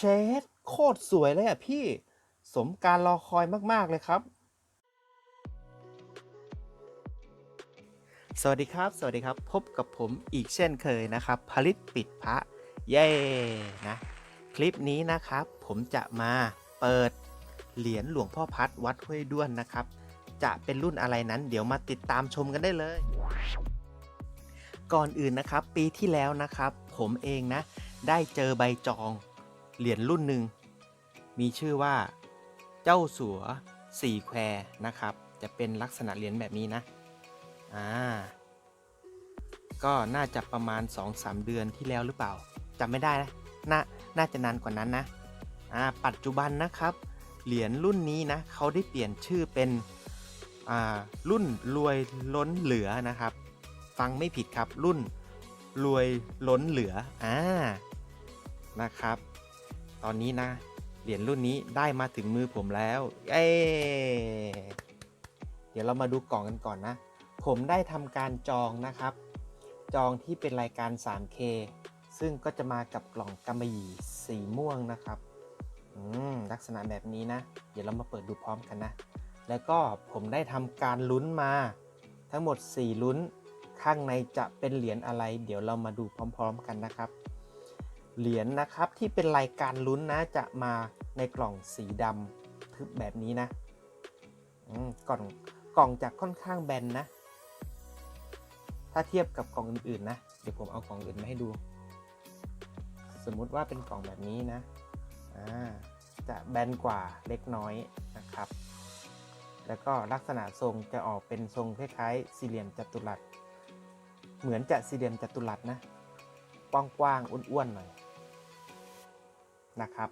เชดโคตรสวยเลยอะพี่ สมการรอคอยมาก ๆ เลยครับ สวัสดีครับ สวัสดีครับ พบกับผมอีกเช่นเคยนะครับผลิตปิดพระ เย้นะ คลิปนี้นะครับ ผมจะมาเปิดเหรียญหลวงพ่อพัดวัดห้วยด้วนนะครับ จะเป็นรุ่นอะไรนั้น เดี๋ยวมาติดตามชมกันได้เลย ก่อนอื่นนะครับ ปีที่แล้วนะครับ ผมเองนะ ได้เจอใบจอง เหรียญรุ่นหนึ่งมีชื่อว่าเจ้าสัวสี่แควนะครับ จะเป็นลักษณะเหรียญแบบนี้นะอ่าก็น่าจะประมาณ 2-3 เดือนที่แล้วหรือเปล่าจำไม่ได้นะน่าน่าจะนานกว่านั้นนะอ่าปัจจุบันนะครับ เหรียญรุ่นนี้นะเขาได้เปลี่ยนชื่อเป็นอ่ารุ่นรวยล้นเหลือนะครับ ฟังไม่ผิดครับรุ่นรวยล้นเหลืออ่านะครับ ตอนนี้นะ เหรียญรุ่นนี้ได้มาถึงมือผมแล้วเย้เดี๋ยวเรามาดูกล่องกันก่อนนะ ผมได้ทำการจองนะครับ จองที่เป็นรายการ 3K ซึ่งก็จะมากับกล่องกำมะหยี่สีม่วงนะครับอืมลักษณะแบบนี้นะ เดี๋ยวเรามาเปิดดูพร้อมกันนะ แล้วก็ผมได้ทำการลุ้นมา ทั้งหมด 4 ลุ้น ข้างในจะเป็นเหรียญอะไร เดี๋ยวเรามาดูพร้อม ๆ กันนะครับ เหรียญนะครับที่เป็นรายการลุ้นนะจะมาในกล่องสีดำทึบแบบนี้นะกล่องกล่องจะค่อนข้างแบนนะ ถ้าเทียบกับกล่องอื่นๆนะ เดี๋ยวผมเอากล่องอื่นมาให้ดู สมมุติว่าเป็นกล่องแบบนี้นะจะแบนกว่าเล็กน้อยนะครับ แล้วก็ลักษณะทรงจะออกเป็นทรงคล้ายๆสี่เหลี่ยมจัตุรัส เหมือนจะสี่เหลี่ยมจัตุรัสนะกว้างๆอ้วนๆหน่อย นะครับ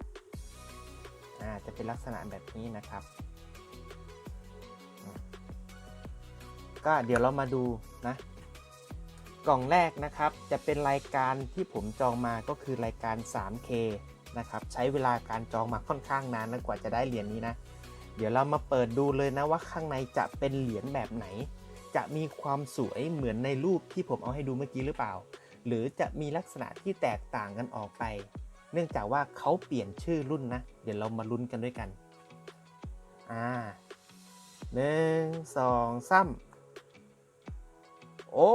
อ่าจะเป็นลักษณะแบบนี้นะครับ ก็เดี๋ยวเรามาดูนะ กล่องแรกนะครับ จะเป็นรายการที่ผมจองมาก็คือรายการ 3K นะครับ ใช้เวลาการจองมาค่อนข้างนานนะกว่าจะได้เหรียญนี้นะ เดี๋ยวเรามาเปิดดูเลยนะว่าข้างในจะเป็นเหรียญแบบไหน จะมีความสวยเหมือนในรูปที่ผมเอาให้ดูเมื่อกี้หรือเปล่า หรือจะมีลักษณะที่แตกต่างกันออกไป เนื่องจากว่าเขาเปลี่ยนชื่อรุ่นนะ เดี๋ยวเรามาลุ้นกันด้วยกัน อ่าหนึ่งสองสามโอ้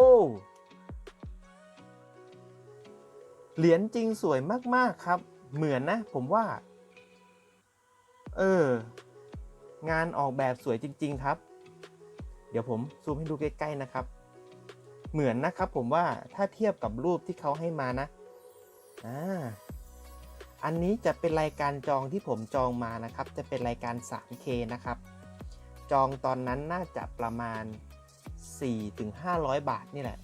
เหรียญจริงสวยมาก ๆ ครับ เหมือนนะ ผมว่า เออ งานออกแบบสวยจริง ๆ ครับ เดี๋ยวผมซูมให้ดูใกล้ ๆ นะครับ เหมือนนะครับผมว่าถ้าเทียบกับรูปที่เขาให้มานะ อ่า อันนี้จะเป็นรายการจองที่ผมจองมานะครับ จะเป็นรายการ 3K นะครับ จองตอนนั้นน่าจะประมาณ 4-500 บาทนี่แหละ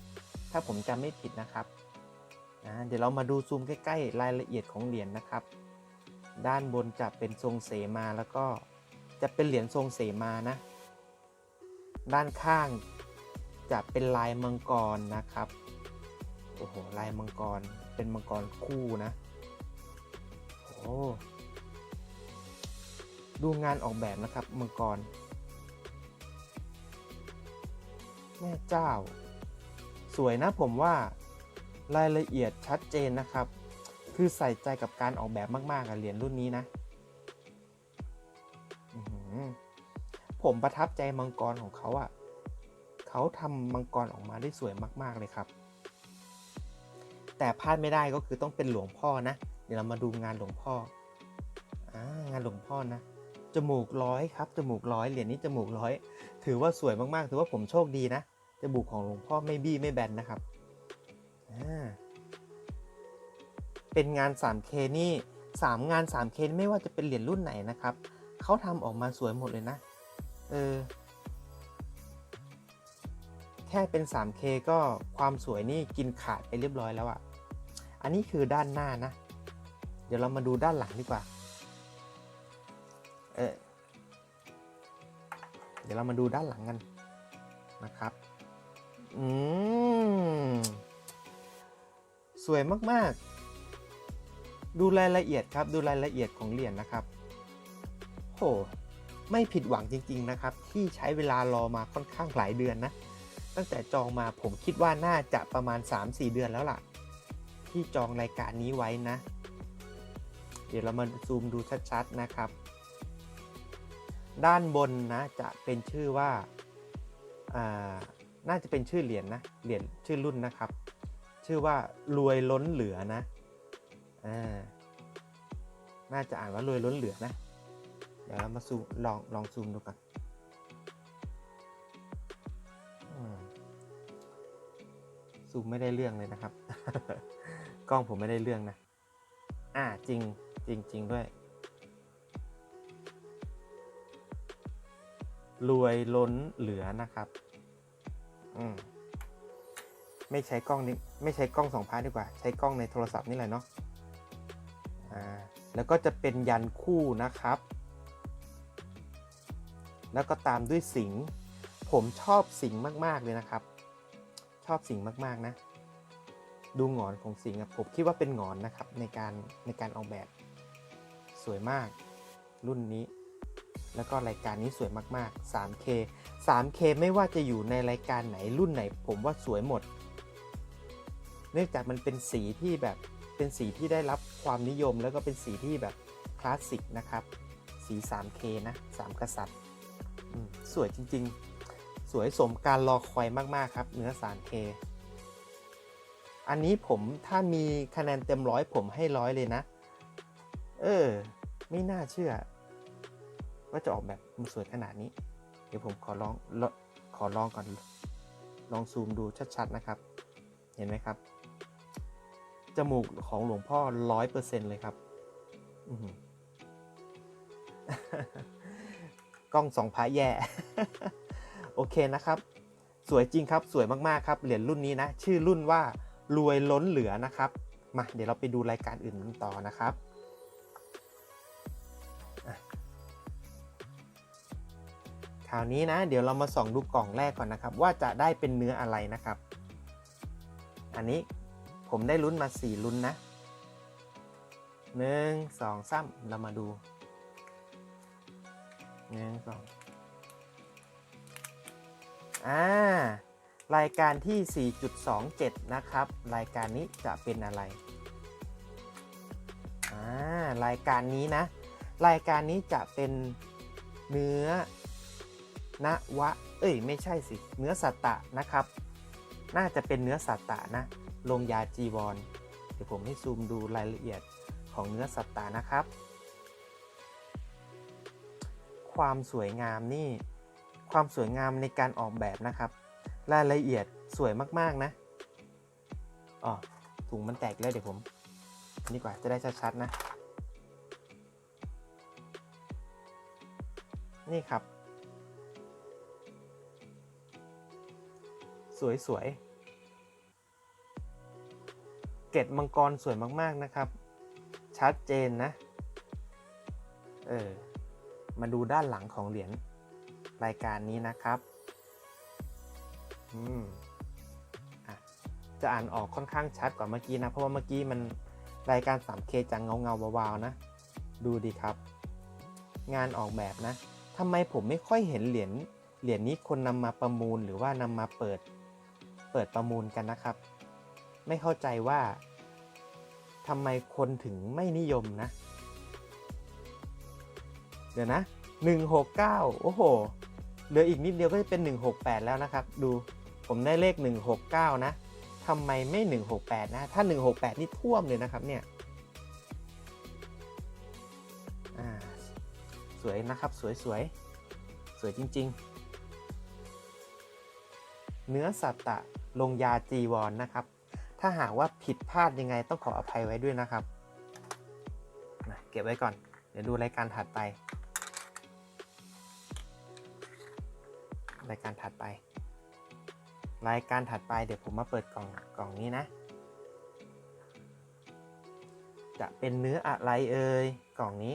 ถ้าผมจำไม่ผิดนะครับอ่าเดี๋ยวเรามาดูซูมใกล้ๆ รายละเอียดของเหรียญนะครับ ด้านบนจะเป็นทรงเสมาแล้วก็จะเป็นเหรียญทรงเสมานะ ด้านข้างจะเป็นลายมังกรนะครับ โอ้โห ลายมังกร เป็นมังกรคู่นะ อ้ดูงานออกแบบนะครับมังกร แม่เจ้า สวยนะผมว่ารายละเอียดชัดเจนนะครับ คือใส่ใจกับการออกแบบมากๆกับเหรียญรุ่นนี้นะ ผมประทับใจมังกรของเขาอะ่ะ เขาทำมังกรออกมาได้สวยมากๆเลยครับ แต่พลาดไม่ได้ก็คือต้องเป็นหลวงพ่อนะ เดี๋ยวเรามาดูงานหลวงพ่ออ่างานหลวงพ่อนะจมูกร้อยครับจมูกร้อยเหรียญนี้จมูกร้อย ถือว่าสวยมากๆ ถือว่าผมโชคดีนะจมูกของหลวงพ่อไม่บี้ไม่แบนนะครับอ่าเป็นงาน 3K นี่3งาน 3K ไม่ว่าจะเป็นเหรียญรุ่นไหนนะครับเขาทำออกมาสวยหมดเลยนะเออแค่เป็น 3K ก็ความสวยนี่กินขาดไปเรียบร้อยแล้วอะ่ะ อันนี้คือด้านหน้านะ เดี๋ยวเรามาดูด้านหลังดีกว่า เออเดี๋ยวเรามาดูด้านหลังกันนะครับ อืม สวยมาก ๆ ดูรายละเอียดครับ ดูรายละเอียดของเหรียญนะครับ โห ไม่ผิดหวังจริง ๆ นะครับ ที่ใช้เวลารอมาค่อนข้างหลายเดือนนะ ตั้งแต่จองมาผมคิดว่าน่าจะประมาณ 3-4 เดือนแล้วล่ะ ที่จองรายการนี้ไว้นะ เดี๋ยวเรามาซูมดูชัดๆนะครับ ด้านบนนะจะเป็นชื่อว่าอ่าน่าจะเป็นชื่อเหรียญนะเหรียญชื่อรุ่นนะครับ ชื่อว่ารวยล้นเหลือนะอ่าน่าจะอ่านว่ารวยล้นเหลือนะ เดี๋ยวเรามาซูมลองลองซูมดูกันซูมไม่ได้เรื่องเลยนะครับ กล้องผมไม่ได้เรื่องนะ อ่าจริง จริงจริงด้วย รวยล้นเหลือนะครับ อืมไม่ใช้กล้องนี้ไม่ใช้กล้องสองพาร์ทดีกว่า ใช้กล้องในโทรศัพท์นี่แหละเนาะอ่าแล้วก็จะเป็นยันคู่นะครับ แล้วก็ตามด้วยสิงผมชอบสิงมาก ๆ เลยนะครับ ชอบสิงมาก ๆ นะ ดูงอนของสิงผมคิดว่าเป็นงอนนะครับในการในการออกแบบ วยมาก รุ่นนี้ แล้วก็รายการนี้สวยมากๆ 3K 3K ไม่ว่าจะอยู่ในรายการไหนรุ่นไหน ผมว่าสวยหมด เนื่องจากมันเป็นสีที่แบบเป็นสีที่ได้รับความนิยมแล้วก็เป็นสีที่แบบคลาสสิกนะครับ สี 3K นะ 3 กษัตริย์สวยจริงๆ สวยสมการรอคอยมากๆครับ เนื้อ 3K อันนี้ผมถ้ามีคะแนนเต็มร้อยผมให้ร้อยเลยนะ เออ ไม่น่าเชื่อ ว่าจะออกแบบมันสวยขนาดนี้ เดี๋ยวผมขอลองลขอลองก่อน ลองซูมดูชัดๆนะครับ เห็นไหมครับ จมูกของหลวงพ่อร้อยเปอร์เซ็นเลยครับกล้องสองพระแย่ โอเคนะครับ สวยจริงครับ สวยมากๆครับ เหรียญรุ่นนี้นะ ชื่อรุ่นว่ารวยล้นเหลือนะครับ มา เดี๋ยวเราไปดูรายการอื่นต่อนะครับ คราวนี้นะ เดี๋ยวเรามาส่องดูกล่องแรกก่อนนะครับ ว่าจะได้เป็นเนื้ออะไรนะครับ อันนี้ผมได้ลุ้นมา 4 ลุ้นนะหนึ่งสองสามเรามาดูหนึ่งสองอ่า รายการที่ 4.27 นะครับ รายการนี้จะเป็นอะไร อ่า รายการนี้นะ รายการนี้จะเป็นเนื้อนวะ เอ้ย ไม่ใช่สิ เนื้อสัตตะนะครับ น่าจะเป็นเนื้อสัตตะนะ ลงยาจีวร เดี๋ยวผมให้ซูมดูรายละเอียดของเนื้อสัตตะนะครับ ความสวยงามนี่ ความสวยงามในการออกแบบนะครับ รายละเอียดสวยมากๆนะอ๋อถุงมันแตกแล้วเดี๋ยวผมนนี้กว่าจะได้ชัดๆนะ นี่ครับ สวยๆ เกล็ดมังกรสวยมากๆนะครับ ชัดเจนนะ เออ มาดูด้านหลังของเหรียญรายการนี้นะครับอืมอะจะอ่านออกค่อนข้างชัดกว่าเมื่อกี้นะ เพราะว่าเมื่อกี้มันรายการ 3K จังเงาเงาๆวาวๆนะ ดูดีครับ งานออกแบบนะ ทำไมผมไม่ค่อยเห็นเหรียญเหรียญนี้คนนำมาประมูลหรือว่านำมาเปิด เปิดประมูลกันนะครับ ไม่เข้าใจว่าทำไมคนถึงไม่นิยมนะ เดี๋ยวนะ 169 โอ้โห เหลืออีกนิดเดียวก็จะเป็น 168 แล้วนะครับ ดูผมได้เลข 169 นะทำไมไม่ 168 นะ ถ้า 168 นี่ท่วมเลยนะครับเนี่ย สวยนะครับ สวยสวยสวยจริง ๆ เนื้อสัตตะลงยาจีวรนนะครับ ถ้าหากว่าผิดพลาดยังไงต้องขออภัยไว้ด้วยนะครับนะเก็บไว้ก่อน เดี๋ยวดูรายการถัดไป รายการถัดไป รายการถัดไปเดี๋ยวผมมาเปิดกล่องกล่องนี้นะ จะเป็นเนื้ออะไรเอ่ยกล่องนี้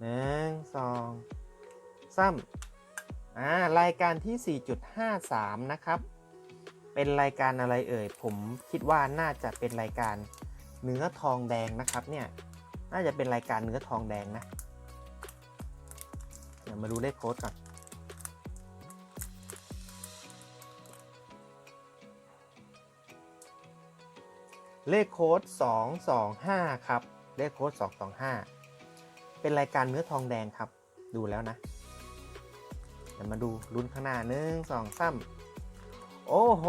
หนึ่งสองสามอ่ารายการที่ 4.53 นะครับ เป็นรายการอะไรเอ่ย ผมคิดว่าน่าจะเป็นรายการเนื้อทองแดงนะครับเนี่ย น่าจะเป็นรายการเนื้อทองแดงนะ เดี๋ยวมาดูเลขโค้ดก่อนเลขโค้ด225 ครับ เลขโค้ด225 เป็นรายการเนื้อทองแดงครับ ดูแล้วนะ เดี๋ยวมาดูลุ้นข้างหน้าหนึ่งสองสามโอ้โห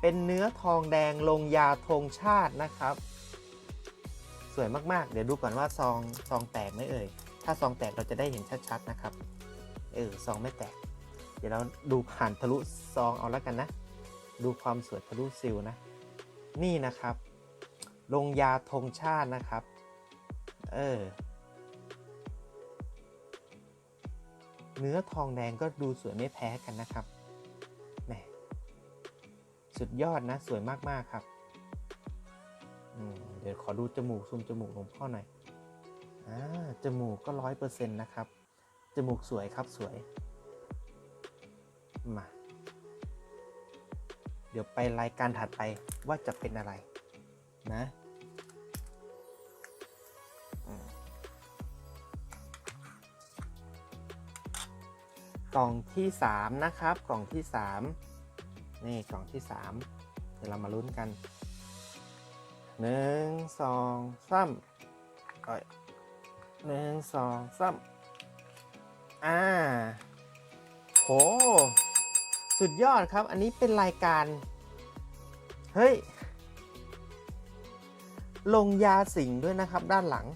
เป็นเนื้อทองแดงลงยาธงชาตินะครับ สวยมากๆ เดี๋ยวดูก่อนว่าซองซองแตกไหมเอ่ย ถ้าซองแตกเราจะได้เห็นชัดๆนะครับ เออซองไม่แตก เดี๋ยวเราดูผ่านทะลุซองเอาแล้วกันนะ ดูความสวยทะลุซิลนะ นี่นะครับ ลงยาธงชาตินะครับ เออ เนื้อทองแดงก็ดูสวยไม่แพ้กันนะครับแหมสุดยอดนะ สวยมาก ๆ ครับ เดี๋ยวขอดูจมูกซูมจมูกหลวงพ่อหน่อย อ่า จมูกก็ร้อยเปอร์เซ็นต์นะครับ จมูกสวยครับสวย มา เดี๋ยวไปรายการถัดไปว่าจะเป็นอะไรนะ กล่องที่ 3 นะครับ กล่องที่ 3 นี่กล่องที่ 3 เดี๋ยวเรามาลุ้นกัน 1 2 3เอ้ยหนึ่งสองสามอ่าโห สุดยอดครับ อันนี้เป็นรายการ เฮ้ย ลงยาสิงด้วยนะครับด้านหลัง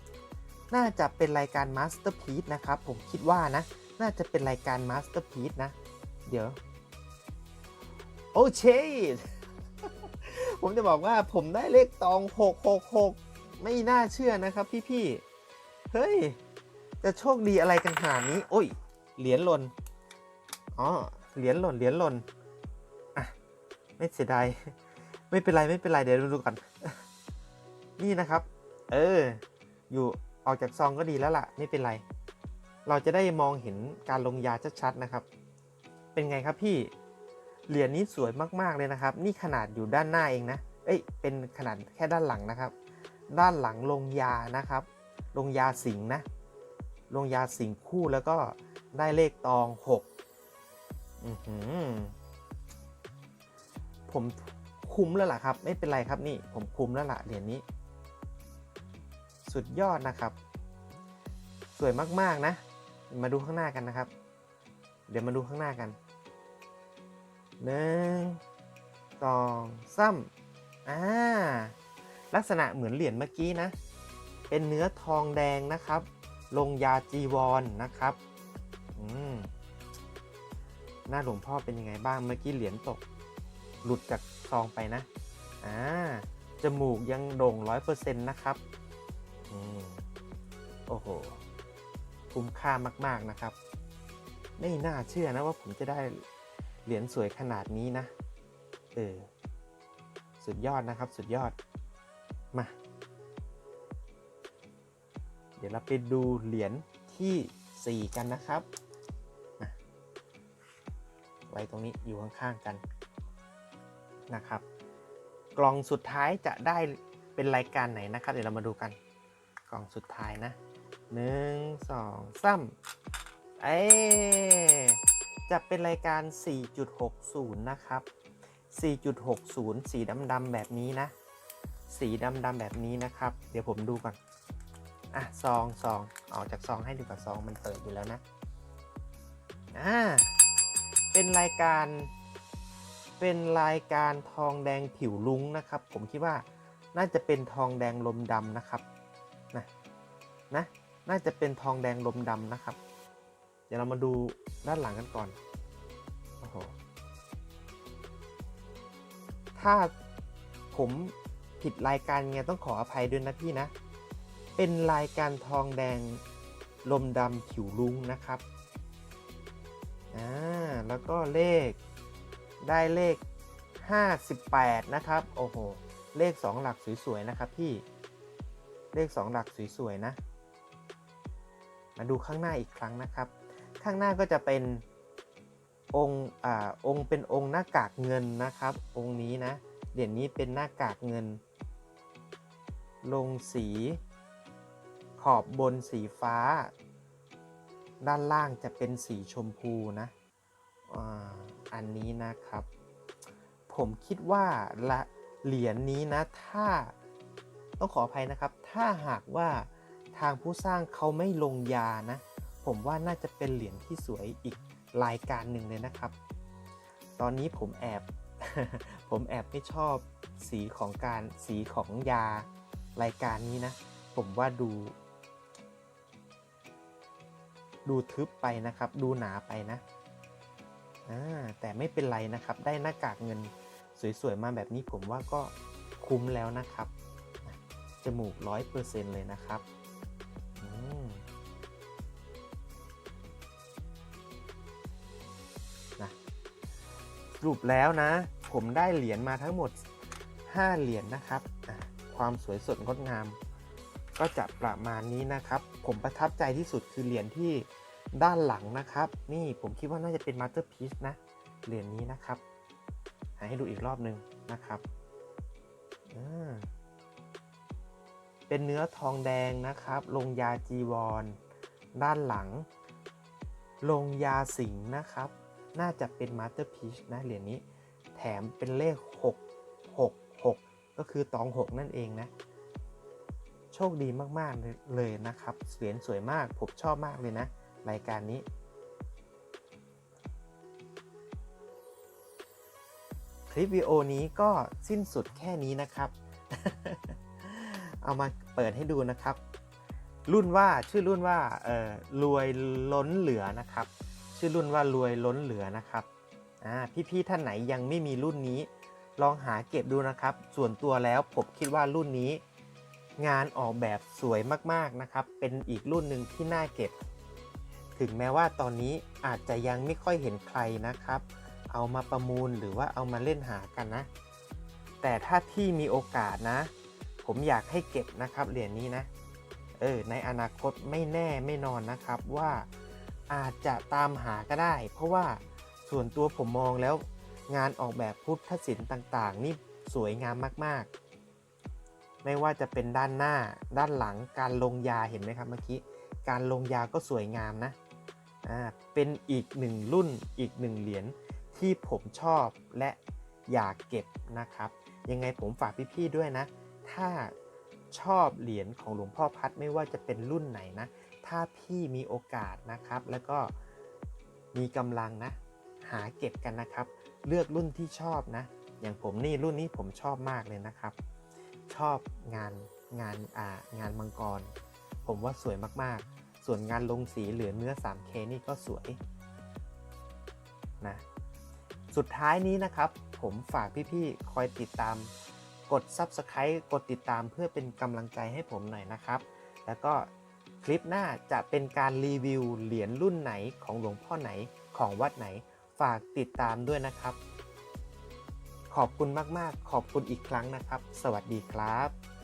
น่าจะเป็นรายการ Masterpiece นะครับ ผมคิดว่านะ น่าจะเป็นรายการ Masterpiece นะ เดี๋ยว โอเชผมจะบอกว่าผมได้เลขตอง 666 ไม่น่าเชื่อนะครับพี่ๆ เฮ้ย จะโชคดีอะไรกันขนาดนี้ โอ้ย เหรียญหล่น อ๋อ เหรียญหล่น เหรียญหล่น อะ ไม่เสียดาย ไม่เป็นไร ไม่เป็นไร เดี๋ยวดูก่อน นี่นะครับ เออ อยู่ออกจากซองก็ดีแล้วล่ะ ไม่เป็นไร เราจะได้มองเห็นการลงยาชัดๆนะครับ เป็นไงครับพี่ เหรียญนี้สวยมากๆเลยนะครับ นี่ขนาดอยู่ด้านหน้าเองนะ เอ้ย เป็นขนาดแค่ด้านหลังนะครับ ด้านหลังลงยานะครับ ลงยาสิงนะ ลงยาสิงคู่แล้วก็ได้เลขตองหกอื้อหือผมคุ้มแล้วล่ะครับ ไม่เป็นไรครับนี่ ผมคุ้มแล้วล่ะเหรียญนี้ สุดยอดนะครับ สวยมากๆนะ มาดูข้างหน้ากันนะครับ เดี๋ยวมาดูข้างหน้ากันหนึ่งสองสามอ่าลักษณะเหมือนเหรียญเมื่อกี้นะ เป็นเนื้อทองแดงนะครับ ลงยาจีวรนนะครับอืมหน้าหลวงพ่อเป็นยังไงบ้างเมื่อกี้เหรียญตก หลุดจากซองไปนะอ่าจมูกยังโด่งร้อยเปอร์เซ็นต์นะครับอืมโอ้โห คุ้มค่ามากๆนะครับ ไม่น่าเชื่อนะว่าผมจะได้เหรียญสวยขนาดนี้นะ เออ สุดยอดนะครับ สุดยอด มา เดี๋ยวเราไปดูเหรียญที่ 4 กันนะครับ ไว้ตรงนี้อยู่ข้างๆกันนะครับ กล่องสุดท้ายจะได้เป็นรายการไหนนะครับ เดี๋ยวเรามาดูกัน กล่องสุดท้ายนะ หนึ่งสองสามเอ้จะเป็นรายการ 4.60 นะครับ 4.60 สีดำๆแบบนี้นะ สีดำๆแบบนี้นะครับ เดี๋ยวผมดูก่อน อะซองซองออกจากซองให้ดีกว่าซองมันเปิดอยู่แล้วนะ อ่า เป็นรายการ เป็นรายการทองแดงผิวลุ้งนะครับ ผมคิดว่าน่าจะเป็นทองแดงลมดำนะครับ นะ นะ น่าจะเป็นทองแดงลมดำนะครับ เดี๋ยวเรามาดูด้านหลังกันก่อนโอ้โหถ้าผมผิดรายการไงต้องขออภัยด้วยนะพี่นะ เป็นรายการทองแดงลมดำผิวลุงนะครับอ่าแล้วก็เลขได้เลข 58 นะครับ โอ้โห เลข 2 หลักสวยๆนะครับพี่ เลข 2 หลักสวยๆนะ มาดูข้างหน้าอีกครั้งนะครับ ข้างหน้าก็จะเป็นองค์อ่าองค์เป็นองค์หน้ากากเงินนะครับ องค์นี้นะเหรียญนี้เป็นหน้ากากเงิน ลงสีขอบบนสีฟ้า ด้านล่างจะเป็นสีชมพูนะอาอันนี้นะครับ ผมคิดว่าละเหรียญนี้นะ ถ้าต้องขออภัยนะครับ ถ้าหากว่า ทางผู้สร้างเขาไม่ลงยานะ ผมว่าน่าจะเป็นเหรียญที่สวยอีกรายการหนึ่งเลยนะครับ ตอนนี้ผมแอบ ผมแอบไม่ชอบสีของการสีของยารายการนี้นะ ผมว่าดู ดูทึบไปนะครับ ดูหนาไปนะแต่ไม่เป็นไรนะครับ ได้หน้ากากเงินสวยๆ มาแบบนี้ผมว่าก็คุ้มแล้วนะครับ จมูกร้อยเปอร์เซ็นต์เลยนะครับ สรุปแล้วนะ ผมได้เหรียญมาทั้งหมด 5 เหรียญนะครับ ความสวยสดงดงาม ก็จะประมาณนี้นะครับ ผมประทับใจที่สุดคือเหรียญที่ด้านหลังนะครับ นี่ผมคิดว่าน่าจะเป็นมาสเตอร์พีซนะ เหรียญนี้นะครับหาให้ดูอีกรอบหนึ่งนะครับเป็นเนื้อทองแดงนะครับ ลงยาจีวร ด้านหลัง ลงยาสิงนะครับ น่าจะเป็นมาสเตอร์พีชนะเหรียญนี้ แถมเป็นเลข 6 6 6 ก็คือตอง 6 นั่นเองนะ โชคดีมากๆเลยนะครับ เหรียญสวยมาก ผมชอบมากเลยนะ รายการนี้ คลิปวิดีโอนี้ก็สิ้นสุดแค่นี้นะครับ เอามาเปิดให้ดูนะครับรุ่นว่าชื่อรุ่นว่าเออรวยล้นเหลือนะครับ ชื่อรุ่นว่ารวยล้นเหลือนะครับอ่าพี่ๆท่านไหนยังไม่มีรุ่นนี้ ลองหาเก็บดูนะครับ ส่วนตัวแล้วผมคิดว่ารุ่นนี้ งานออกแบบสวยมากๆนะครับ เป็นอีกรุ่นหนึ่งที่น่าเก็บ ถึงแม้ว่าตอนนี้อาจจะยังไม่ค่อยเห็นใครนะครับ เอามาประมูลหรือว่าเอามาเล่นหากันนะ แต่ถ้าที่มีโอกาสนะ ผมอยากให้เก็บนะครับเหรียญนี้นะเออในอนาคตไม่แน่ไม่นอนนะครับว่า อาจจะตามหาก็ได้ เพราะว่าส่วนตัวผมมองแล้ว งานออกแบบพุทธศิลป์ต่างๆ นี่สวยงามมากๆ ไม่ว่าจะเป็นด้านหน้าด้านหลังการลงยาเห็นไหมครับเมื่อกี้การลงยาก็สวยงามนะอ่าเป็นอีกหนึ่งรุ่นอีกหนึ่งเหรียญที่ผมชอบและอยากเก็บนะครับ ยังไงผมฝากพี่ๆด้วยนะ ถ้าชอบเหรียญของหลวงพ่อพัดไม่ว่าจะเป็นรุ่นไหนนะ ถ้าพี่มีโอกาสนะครับ แล้วก็มีกำลังนะ หาเก็บกันนะครับ เลือกรุ่นที่ชอบนะ อย่างผมนี่รุ่นนี้ผมชอบมากเลยนะครับ ชอบงานงานอ่างานมังกร ผมว่าสวยมากๆ ส่วนงานลงสีเหลือเนื้อ 3K นี่ก็สวยนะสุดท้ายนี้นะครับ ผมฝากพี่ๆคอยติดตามกด Subscribe กดติดตามเพื่อเป็นกำลังใจให้ผมหน่อยนะครับ แล้วก็ ลิปหน้าจะเป็นการรีวิวเหรียญรุ่นไหนของหลวงพ่อไหนของวัดไหนฝากติดตามด้วยนะครับ ขอบคุณมากๆ ขอบคุณอีกครั้งนะครับ สวัสดีครับ